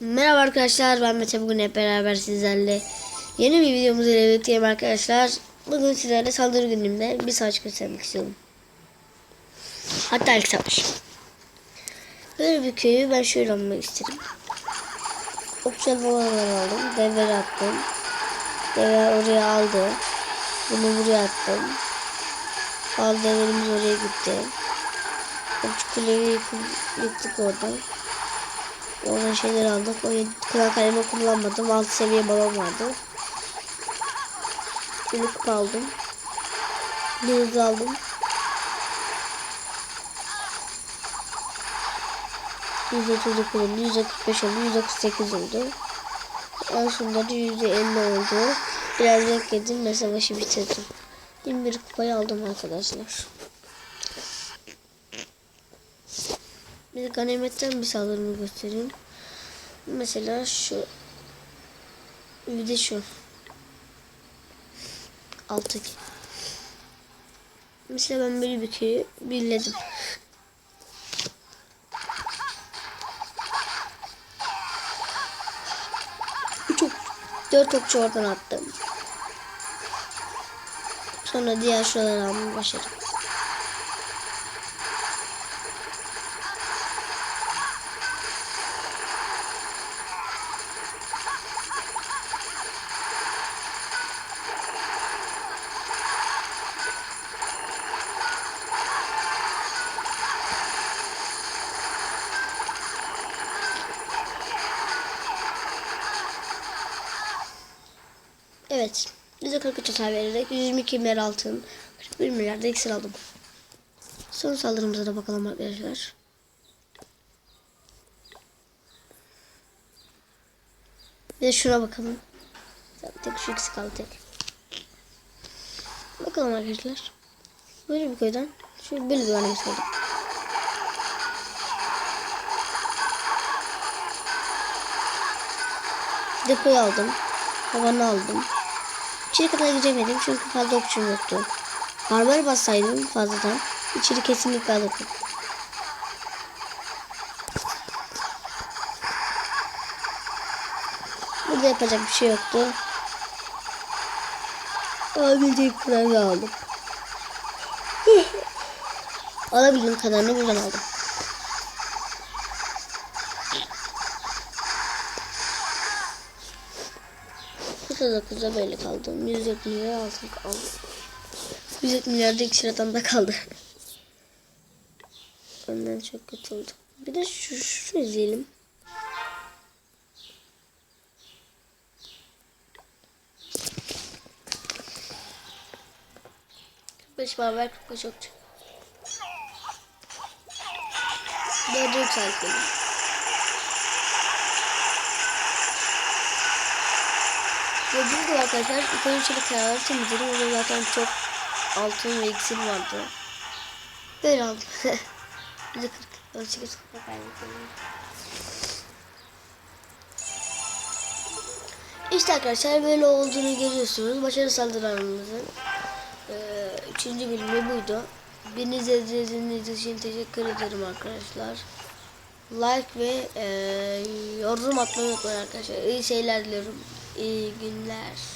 Merhaba arkadaşlar ben Mete bugün hep beraber sizlerle yeni bir videomuz ile birlikteyim arkadaşlar. Bugün sizlerle saldırı günümde bir savaş göstermek istiyorum. Hatta ilk savaş. Böyle bir köyü ben şöyle almak istedim. Okçal babaları aldım. Develeri attım. Deve oraya aldı. Bunu buraya attım. Al develerimiz oraya gitti. Okçu kuleyi yıktık oradan. Oradan şeyler aldık. O kral kalemi kullanmadım. Alt seviye balon vardı. Kupa aldım. Hızlı aldım. %30 oldu, %45 oldu, %48 oldu. En sonunda da %50 oldu. Biraz bekledim ve savaşı bitirdim. 21 kupayı aldım arkadaşlar. Bir ganimetten bir saldırımı göstereyim. Mesela şu. Bir de şu. Alttaki. Mesela ben böyle bir köyü birledim. Üç ok, dört okçu oradan attım. Sonra diğer şuraları almayı başladım. Evet. %43 hasar vererek 122 milyar altın, 41 milyar da iksir aldım. Son saldırımıza da bakalım arkadaşlar. Bir de şuna bakalım. Tek şu ikisi kaldı tek. Bakalım arkadaşlar. Böyle bir köyden şu bir örnek aldım. Depoyu aldım. Havanı aldım. İçeri kadar giremedim çünkü fazla okçum yoktu. Barbar bassaydım fazladan içeri kesinlikle alırdım. Burada yapacak bir şey yoktu. Alabildiğim kadarını aldım. Alabildiğim kadarını buradan aldım. Kısa da kısa böyle kaldım. 104 milyar altın kaldı. 104 milyar da iksir adamda kaldı. Benden çok kötü oldu. Bir de şu, şu izleyelim. Beş beraber 45 okçu. Dördü yükselttim. Gördüğünüz gibi arkadaşlar ilk önce şöyle kenarları temizledim. Orada zaten çok altın ve iksir vardı. Böyle aldım. Bir de 40 ölçü kupa kaybettim. İşte arkadaşlar böyle olduğunu görüyorsunuz. Başarı saldırılarımızın e, üçüncü bölümü buydu. Beni izlediğiniz için teşekkür ederim arkadaşlar. Like ve e, yorum atmayı unutmayın arkadaşlar. İyi şeyler diliyorum. İyi günler.